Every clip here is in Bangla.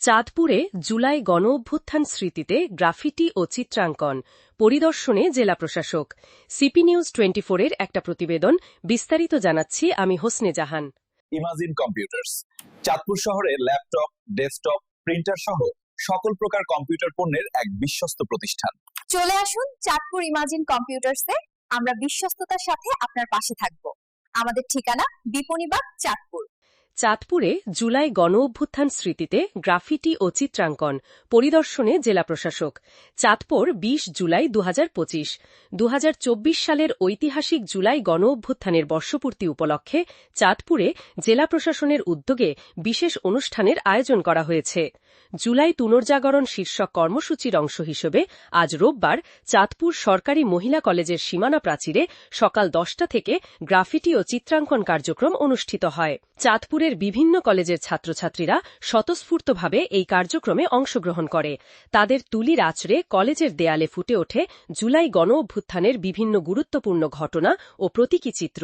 চাঁদপুরে জুলাই গণ অভ্যুত্থান স্মৃতিতে গ্রাফিটি ও চিত্রাঙ্কন পরিদর্শনে জেলা প্রশাসক। সিপি নিউজ টোয়েন্টি এর একটা প্রতিবেদন বিস্তারিত জানাচ্ছি আমি হোসনে জাহান। ইমাজিন কম্পিউটার্স চাঁদপুর শহরে ল্যাপটপ ডেস্কটপ প্রিন্টার সহ সকল প্রকার কম্পিউটার পণ্যের এক বিশ্বস্ত প্রতিষ্ঠান। চলে আসুন চাঁদপুর ইমাজিন কম্পিউটার্সে আমরা বিশ্বস্ততার সাথে আপনার পাশে থাকব। আমাদের ঠিকানা বিপণীবাগ চাঁদপুর। চাঁদপুরে জুলাই গণ অভ্যুত্থান স্মৃতিতে গ্রাফিটি ও চিত্রাঙ্কন, পরিদর্শনে জেলা প্রশাসক। চাঁদপুর ২০ জুলাই দু দু সালের ঐতিহাসিক জুলাই গণ অভ্যুত্থানের বর্ষপূর্তি উপলক্ষে চাঁদপুরে জেলা প্রশাসনের উদ্যোগে বিশেষ অনুষ্ঠানের আয়োজন করা হয়েছে। জুলাই পুনর্জাগরণ শীর্ষক কর্মসূচির অংশ হিসেবে আজ রোববার চাঁদপুর সরকারি মহিলা কলেজের সীমানা প্রাচীরে সকাল দশটা থেকে গ্রাফিটি ও চিত্রাঙ্কন কার্যক্রম অনুষ্ঠিত হয়। চাঁদপুরের বিভিন্ন কলেজের ছাত্রছাত্রীরা স্বতঃস্ফূর্তভাবে এই কার্যক্রমে অংশগ্রহণ করে। তাদের তুলির আচরে কলেজের দেয়ালে ফুটে ওঠে জুলাই গণ অভ্যুত্থানের বিভিন্ন গুরুত্বপূর্ণ ঘটনা ও প্রতীকী চিত্র।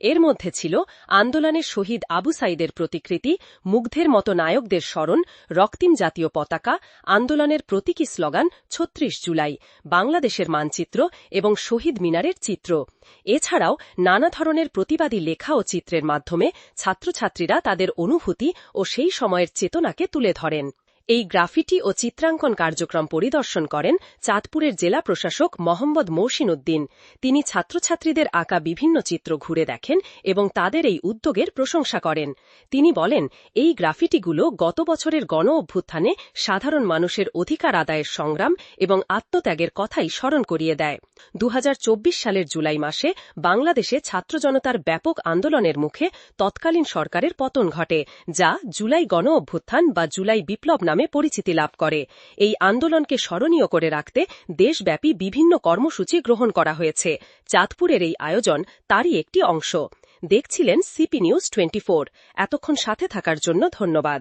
এর মধ্যে ছিল আন্দোলনের শহীদ আবু সাইদের প্রতিকৃতি, মুগ্ধের মতো নায়কদের স্মরণ, রক্তিম জাতীয় পতাকা, আন্দোলনের প্রতীকী স্লোগান, ছত্রিশ জুলাই, বাংলাদেশের মানচিত্র এবং শহীদ মিনারের চিত্র। এছাড়াও নানা ধরনের প্রতিবাদী লেখা ও চিত্রের মাধ্যমে ছাত্রছাত্রীরা তাদের অনুভূতি ও সেই সময়ের চেতনাকে তুলে ধরেন। এই গ্রাফিটি ও চিত্রাঙ্কন কার্যক্রম পরিদর্শন করেন চাঁদপুরের জেলা প্রশাসক মোহাম্মদ মৌসিন উদ্দিন তিনি ছাত্রছাত্রীদের আঁকা বিভিন্ন চিত্র ঘুরে দেখেন এবং তাদের এই উদ্যোগের প্রশংসা করেন। তিনি বলেন, এই গ্রাফিটিগুলো গত বছরের গণ অভ্যুত্থানে সাধারণ মানুষের অধিকার আদায়ের সংগ্রাম এবং আত্মত্যাগের কথাই স্মরণ করিয়ে দেয়। দু হাজার চব্বিশ সালের জুলাই মাসে বাংলাদেশে ছাত্র জনতার ব্যাপক আন্দোলনের মুখে তৎকালীন সরকারের পতন ঘটে, যা জুলাই গণ অভ্যুত্থান বা জুলাই বিপ্লব নামে পরিচিতি লাভ করে। এই আন্দোলনকে স্মরণীয় করে রাখতে দেশব্যাপী বিভিন্ন কর্মসূচি গ্রহণ করা হয়েছে। চাঁদপুরের এই আয়োজন তারই একটি অংশ। দেখছিলেন সিপি নিউজ টোয়েন্টি এতক্ষণ সাথে থাকার জন্য ধন্যবাদ।